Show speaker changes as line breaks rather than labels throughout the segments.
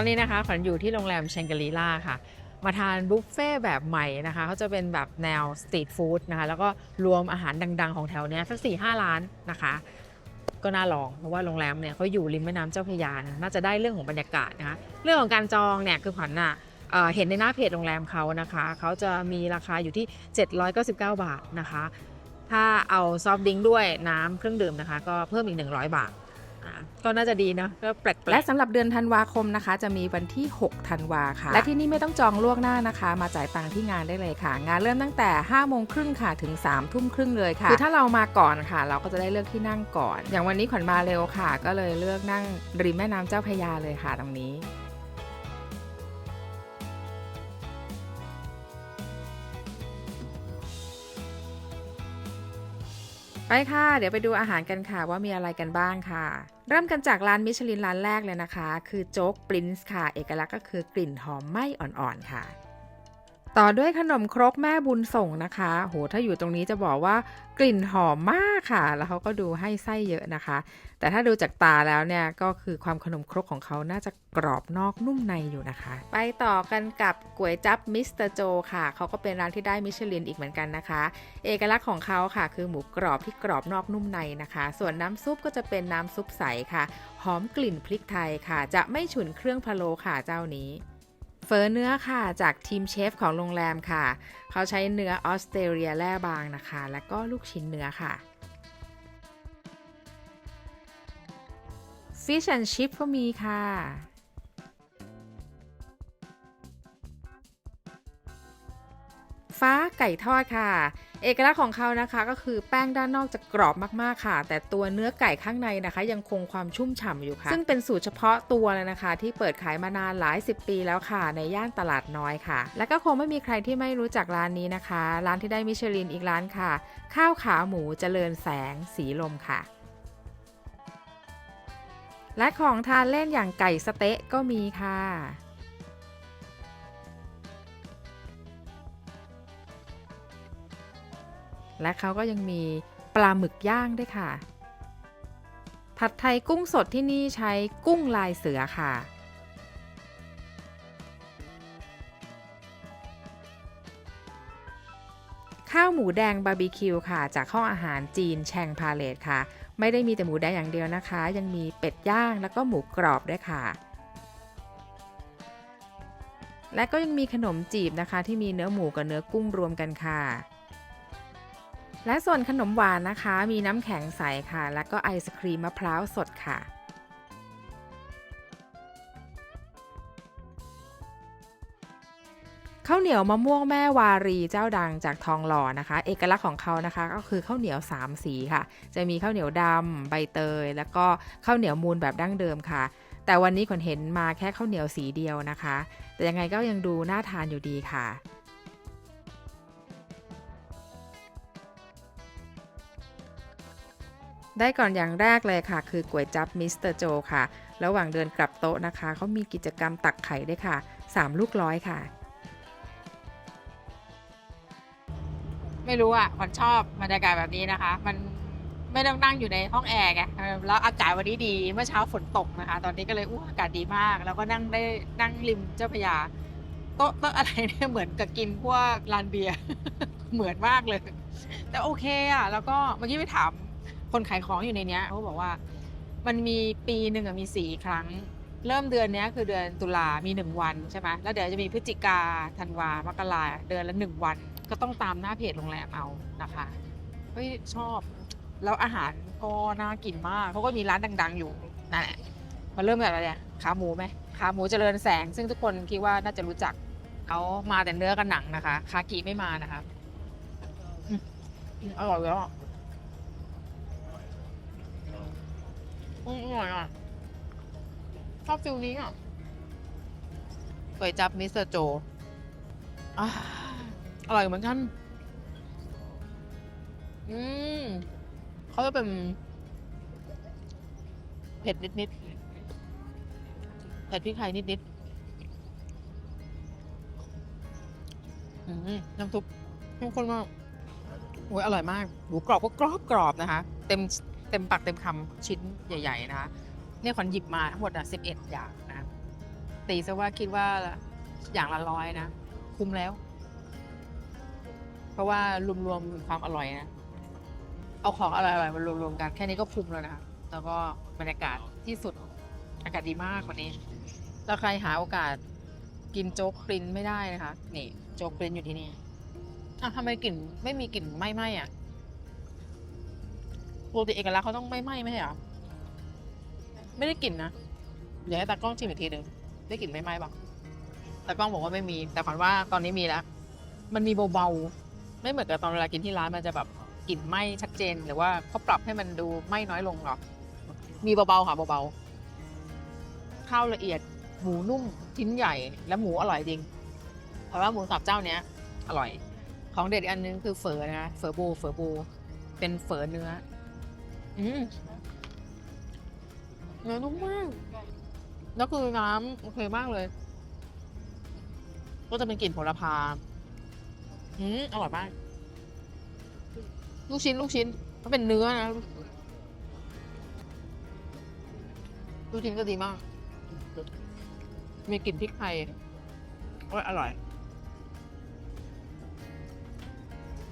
ตอนนี้นะคะขวัญอยู่ที่โรงแรมเชงกรีล่าค่ะ มาทานบุฟเฟ่แบบใหม่นะคะเขาจะเป็นแบบแนวสตรีทฟู้ดนะคะ แล้วก็รวมอาหารดัง ๆ ของแถวเนี้ยสักสี่ห้าร้านนะคะ ก็น่าลองเพราะว่าโรงแรมเนี่ยเขาอยู่ริมแม่น้ำเจ้าพระยานะน่าจะได้เรื่องของบรรยากาศนะคะ เรื่องของการจองเนี่ยคือขวัญน่ะเห็นในหน้าเพจโรงแรมเขานะคะ เขาจะมีราคาอยู่ที่ 799 บาทนะคะ ถ้าเอาซอฟต์ดริงด้วยน้ำเครื่องดื่มนะคะ ก็เพิ่มอีก 100 บาทอะ ก็น่าจะดีนะก็แปลกๆ
และสำหรับเดือนธันวาคมนะคะ จะมีวันที่ 6 ธันวาค่ะ และที่นี่ไม่ต้องจองล่วงหน้านะคะ มาจ่ายตังค์ที่งานได้เลยค่ะ งานเริ่มตั้งแต่5โมงครึ่งค่ะถึง3ทุ่มครึ่งเลยค่ะคือถ้าเรามาก่อนค่ะ เราก็จะได้เลือกที่นั่งก่อน อย่างวันนี้ขวัญมาเร็วค่ะ ก็เลยเลือกนั่งริมแม่น้ำเจ้าพระยาเลยค่ะตรงนี้ ไปค่ะ เดี๋ยวไปดูอาหารกันค่ะว่ามีอะไรกันบ้างค่ะ เริ่มกันจากร้านมิชลินร้านแรกเลยนะคะ คือโจ๊กปรินซ์ค่ะ เอกลักษณ์ก็คือกลิ่นหอมไหม้อ่อนๆค่ะ ต่อด้วยขนมครกแม่บุญส่งนะคะ โห ถ้าอยู่ตรงนี้จะบอกว่ากลิ่นหอมมากค่ะ แล้วเขาก็ดูให้ไส้เยอะนะคะ แต่ถ้าดูจากตาแล้วเนี่ยก็คือความขนมครกของเขาน่าจะกรอบนอกนุ่มในอยู่นะคะ ไปต่อกันกับก๋วยจั๊บมิสเตอร์โจค่ะ เขาก็เป็นร้านที่ได้มิชลินอีกเหมือนกันนะคะ เอกลักษณ์ของเขาค่ะ คือหมูกรอบที่กรอบนอกนุ่มในนะคะ ส่วนน้ำซุปก็จะเป็นน้ำซุปใสค่ะ หอมกลิ่นพริกไทยค่ะ จะไม่ฉุนเครื่องพะโล้ค่ะเจ้านี้ เฟอเนื้อค่ะจากทีมเชฟของโรงแรมค่ะ เขาใช้เนื้อออสเตรเลียแร่บางนะคะ และก็ลูกชิ้นเนื้อค่ะ Fish and Chip ก็มีค่ะ ฟ้าไก่ทอดค่ะ เอกลักษณ์ของเขานะคะก็คือแป้งด้านนอกจะกรอบมากๆค่ะ แต่ตัวเนื้อไก่ข้างในนะคะ ยังคงความชุ่มฉ่ำอยู่ค่ะ ซึ่งเป็นสูตรเฉพาะตัวเลยนะคะ ที่เปิดขายมานานหลายสิบปีแล้วค่ะ ในย่านตลาดน้อยค่ะ และก็คงไม่มีใครที่ไม่รู้จักร้านนี้นะคะ ร้านที่ได้มิชลินอีกร้านค่ะ ข้าวขาหมูเจริญแสงสีลมค่ะและของทานเล่นอย่างไก่สเต๊ะก็มีค่ะ และเขาก็ยังมีปลาหมึกย่างด้วยค่ะ ผัดไทยกุ้งสดที่นี่ใช้กุ้งลายเสือค่ะ ข้าวหมูแดงบาร์บีคิวค่ะ จากห้องอาหารจีนแชงพาเลตค่ะ ไม่ได้มีแต่หมูแดงอย่างเดียวนะคะ ยังมีเป็ดย่างแล้วก็หมูกรอบด้วยค่ะและก็ยังมีขนมจีบนะคะที่มีเนื้อหมูกับเนื้อกุ้งรวมกันค่ะ และส่วนขนมหวานนะคะ มีน้ำแข็งใสค่ะ แล้วก็ไอศครีมมะพร้าวสดค่ะ ข้าวเหนียวมะม่วงแม่วารีเจ้าดังจากทองหล่อนะคะ เอกลักษณ์ของเขานะคะ ก็คือข้าวเหนียว 3 สีค่ะ จะมีข้าวเหนียวดำใบเตย แล้วก็ข้าวเหนียวมูลแบบดั้งเดิมค่ะ แต่วันนี้ขนเห็นมาแค่ข้าวเหนียวสีเดียวนะคะ แต่ยังไงก็ยังดูน่าทานอยู่ดีค่ะ ได้ก่อนอย่างแรกเลยค่ะ คือก๋วยจับมิสเตอร์โจค่ะ ระหว่างเดินกลับโต๊ะนะคะเขามีกิจกรรมตักไข่ด้วยค่ะ 3 ลูกร้อยค่ะ
ไม่รู้อะขวัญชอบบรรยากาศแบบนี้นะคะ มันไม่ต้องนั่งอยู่ในห้องแอร์ไงแล้วอากาศวันนี้ดีเมื่อเช้าฝนตกนะคะ ตอนนี้ก็เลยอู้อากาศดีมาก แล้วก็นั่งได้นั่งริมเจ้าพยาโต๊ะโต๊ะอะไรเนี่ยเหมือนกับกินพวกลานเบียร์เหมือนมากเลย แต่โอเคอะ แล้วก็เมื่อกี้ไปถาม คนขายของอยู่ในเนี้ยเขาบอกว่า มันมีปีหนึ่งอะมีสี่ครั้ง เริ่มเดือนนี้คือเดือนตุลามีหนึ่งวันใช่ไหมแล้วเดี๋ยวจะมีพฤศจิกาธันวามกราเดือนละหนึ่งวัน ก็ต้องตามหน้าเพจโรงแรมเอานะคะเฮ้ยชอบแล้วอาหารก็น่ากินมากเขาก็มีร้านดัง ๆ อยู่นั่นแหละมาเริ่มจากอะไรเนี่ยขาหมูไหมขาหมูเจริญแสง ซึ่งทุกคนคิดว่าน่าจะรู้จักเขามาแต่เนื้อกับหนังนะคะ คากิไม่มานะคะอร่อยแล้ว อะอืมอร่อยอะ ชอบฟิลนี้อะก๋วยจับมิสเตอร์โจอ่าอร่อยเหมือนกัน อืมเขาจะเป็น เผ็ดนิดๆเผ็ดพริกไทยนิดๆอืมน้ำซุปเข้มข้นมากโอ้ยอร่อยมากหมูกรอบก็กรอบกรอบๆนะคะ เต็ม เต็มปากเต็มคำชิ้นใหญ่ ๆ นะคะเนี่ยขวัญหยิบมาทั้งหมดอะสิบเอ็ดอย่างนะ
ตีซะว่าคิดว่าอย่างละร้อยนะ คุ้มแล้ว เพราะว่ารวมๆความอร่อยนะ เอาของอร่อยๆมารวมๆกัน แค่นี้ก็คุ้มแล้วนะคะแล้วก็บรรยากาศที่สุดอากาศดีมากวันนี้ถ้าใครหาโอกาสกินโจ๊กปรินไม่ได้นะคะนี่โจ๊กปรินอยู่ที่นี่อะทำไมกลิ่นไม่มีกลิ่นไหม้ไหม้อะ ปกติเอกลักษณ์เขาต้องไม่ไหม้ไม่ใช่หรอไม่ได้กลิ่นนะเดี๋ยวให้ตากล้องชิมอีกทีหนึ่งได้กลิ่นไม่ไหม้ปะตากล้องบอกว่าไม่มี แต่ฝันว่าตอนนี้มีแล้วมันมีเบาๆไม่เหมือนกับตอนเวลากินที่ร้านมันจะแบบกลิ่นไหม้ชัดเจน หรือว่าเขาปรับให้มันดูไหม้น้อยลงหรอมีเบาๆค่ะเบาๆข้าวละเอียดหมูนุ่มชิ้นใหญ่และหมูอร่อยจริง เพราะว่าหมูสับเจ้าเนี้ยอร่อย ของเด็ดอันนึงคือเฝอนะคะเฝอบูเฝอบู เป็นเฝอเนื้อ อืมเนื้อนุ่มมาก แล้วคือน้ำโอเคมากเลย ก็จะเป็นกลิ่นโหระพา อืมอร่อยมาก ลูกชิ้น ลูกชิ้น มันเป็นเนื้อนะ ลูกชิ้นก็ดีมาก มีกลิ่นพริกไทยโอ้ยอร่อย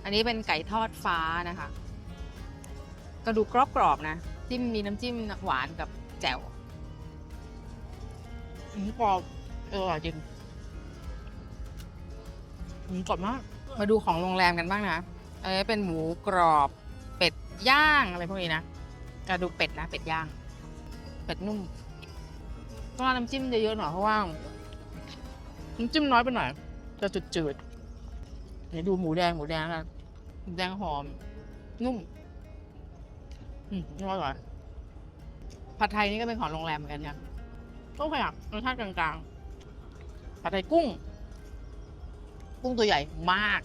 อันนี้เป็นไก่ทอดฟ้านะคะ กระดูกกรอบๆนะ จิ้มมีน้ำจิ้มหวานกับแจ่วอืมกรอบเอออร่อยจริงอืมกรอบมาก มาดูของโรงแรมกันบ้างนะอันนี้เป็นหมูกรอบ เป็ดย่างอะไรพวกนี้นะกระดูกเป็ดนะ เป็ดย่าง เป็ดนุ่มก็น้ำจิ้มเยอะๆหน่อยเพราะว่าน้ำจิ้มน้อยไปหน่อยจะจืดๆเดี๋ยวดูหมูแดงหมูแดงนะหมูแดงหอม นุ่ม อืมอร่อยผัดไทยนี่ก็เป็นของโรงแรมเหมือนกันครับก็ขยับรสชาติกลางๆผัดไทยกุ้ง กุ้งตัวใหญ่มาก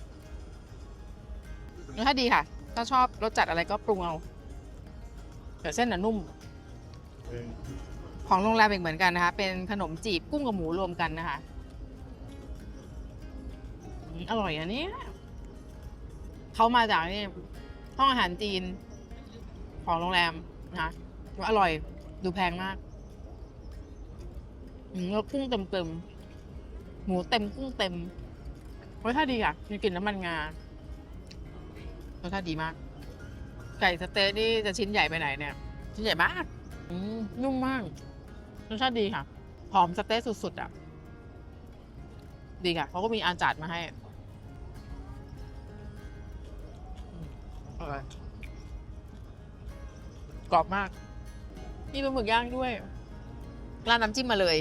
รสชาติดีค่ะ ถ้าชอบรสจัดอะไรก็ปรุงเอาแต่เส้นน่ะนุ่ม ของโรงแรมอีกเหมือนกันนะคะ เป็นขนมจีบกุ้งกับหมูรวมกันนะคะอืมอร่อยอันนี้ เขามาจากนี่ห้องอาหารจีน ของโรงแรมนะคะอร่อยดูแพงมากอืมแล้วกุ้งเต็มเต็มๆหมูเต็มกุ้งเต็มรสชาติดีอะมีกลิ่นน้ำมันงารสชาติดีมาก ไก่สเต๊ะนี่จะชิ้นใหญ่ไปไหนเนี่ย ชิ้นใหญ่มากนุ่มมากรสชาติดีค่ะหอมสเต๊ะสุดๆอะ ดีค่ะเขาก็มีอาจารย์มาให้อร่อย กรอบมาก มีปลาหมึกย่างด้วยราดน้ำจิ้มมาเลย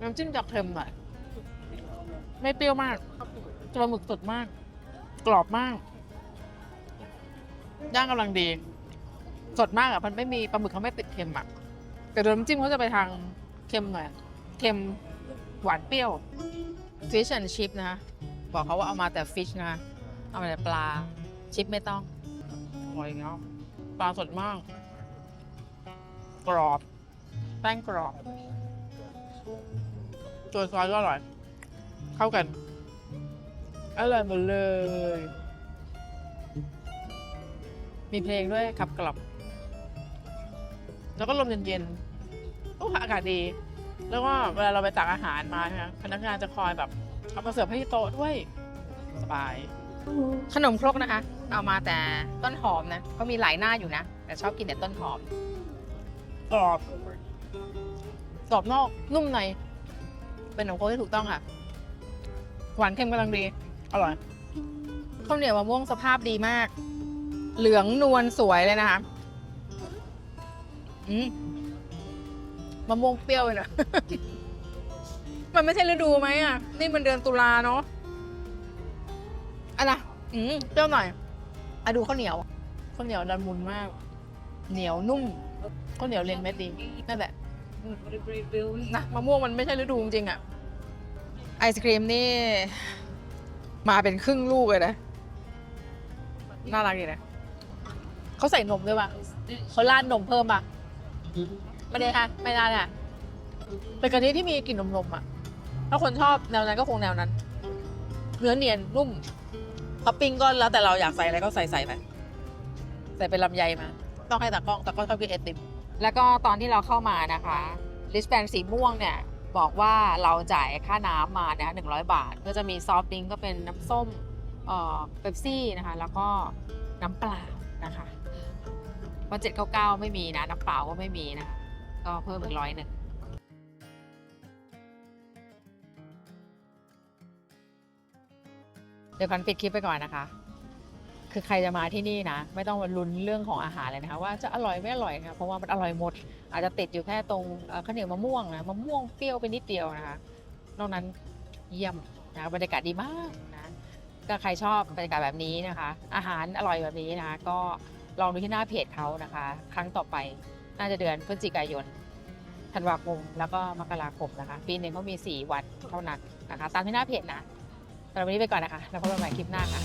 น้ำจิ้มจะเค็มหน่อยไม่เปรี้ยวมากปลาหมึกสดมาก กรอบมาก ย่างกำลังดี สดมากอะ มันไม่มีปลาหมึกเขาไม่ติดเค็มอะ แต่โดยน้ำจิ้มเขาจะไปทางเค็มหน่อย เค็มหวานเปรี้ยว fish and chip นะคะบอกเขาว่าเอามาแต่ fish นะคะเอามาแต่ปลา ชิปไม่ต้องอร่อยเนาะปลาสดมาก กรอบ แป้งกรอบตัวซอสก็อร่อย เข้ากัน อร่อยหมดเลย มีเพลงด้วยขับกลับ แล้วก็ลมเย็นๆโอ้อากาศดี แล้วก็เวลาเราไปตักอาหารมาใช่ไหมพนักงานจะคอยแบบ เอามาเสิร์ฟให้โต๊ะด้วย สบาย ขนมครกนะคะ เอามาแต่ต้นหอมนะเขามีหลายหน้าอยู่นะ แต่ชอบกินแต่ต้นหอม กรอบกรอบนอกนุ่มใน เป็นขนมครกที่ถูกต้องค่ะ หวานเค็มกำลังดี อร่อยข้าวเหนียวมะม่วงสภาพดีมาก เหลืองนวลสวยเลยนะคะอืมมะม่วงเปรี้ยวเลยนะ มันไม่ใช่ฤดูไหมอะ นี่มันเดือนตุลาเนาะอันน่ะอืมเปรี้ยวหน่อยอะดูข้าวเหนียวข้าวเหนียวดันมุนมาก เหนียวนุ่ม ข้าวเหนียวเรียงเม็ดดีนั่นแหละนะมะม่วงมันไม่ใช่ฤดูจริงๆอะไอศครีมนี่ มาเป็นครึ่งลูกเลยนะ น่ารักดีนะเขาใส่นมด้วยป่ะเขาราดนมเพิ่มป่ะไม่ได้ค่ะไม่ได้ค่ะเป็นกะทิที่มีกลิ่นนมๆอะ ถ้าคนชอบแนวนั้นก็คงแนวนั้น เนื้อเนียนนุ่มท็อปปิ้งก็แล้วแต่เราอยากใส่อะไรก็ใส่ใส่ไปใส่เป็นลำไยมา ต้องให้ตากล้องตากล้องชอบกินไอติมแล้วก็ตอนที่เราเข้ามานะคะลิสแบนสีม่วงเนี่ยบอกว่าเราจ่ายค่าน้ำมานี่ยหนึ่งร้อยบาท ก็จะมีซอฟต์ดริงก็เป็นน้ำส้มเอ่อเป๊ปซี่นะคะ แล้วก็น้ำเปล่านะคะเพราเจ็ดเก้าเก้าไม่มีนะ น้ำเปล่าก็ไม่มีนะคะก็เพิ่มอีกร้อยหนึ่งเดี๋ยวก่อนปิดคลิปไปก่อนนะคะ คือใครจะมาที่นี่นะ ไม่ต้องมาลุ้นเรื่องของอาหารเลยนะคะว่าจะอร่อยไม่อร่อยนะคะเพราะว่ามันอร่อยหมด อาจจะติดอยู่แค่ตรงข้าวเหนียวมะม่วงนะมะม่วงเปรี้ยวไปนิดเดียวนะคะนอกนั้นเยี่ยมนะบรรยากาศดีมากนะก็ใครชอบบรรยากาศแบบนี้นะคะ อาหารอร่อยแบบนี้นะคะก็ลองดูที่หน้าเพจเขานะคะ ครั้งต่อไปน่าจะเดือนพฤศจิกายนธันวาคมแล้วก็มกราคมนะคะ ปีหนึ่งเขามี 4 วันเท่านั้นนะคะ ตามที่หน้าเพจนะสำหรับวันนี้ไปก่อนนะคะ แล้วพบกันใหม่คลิปหน้าค่ะ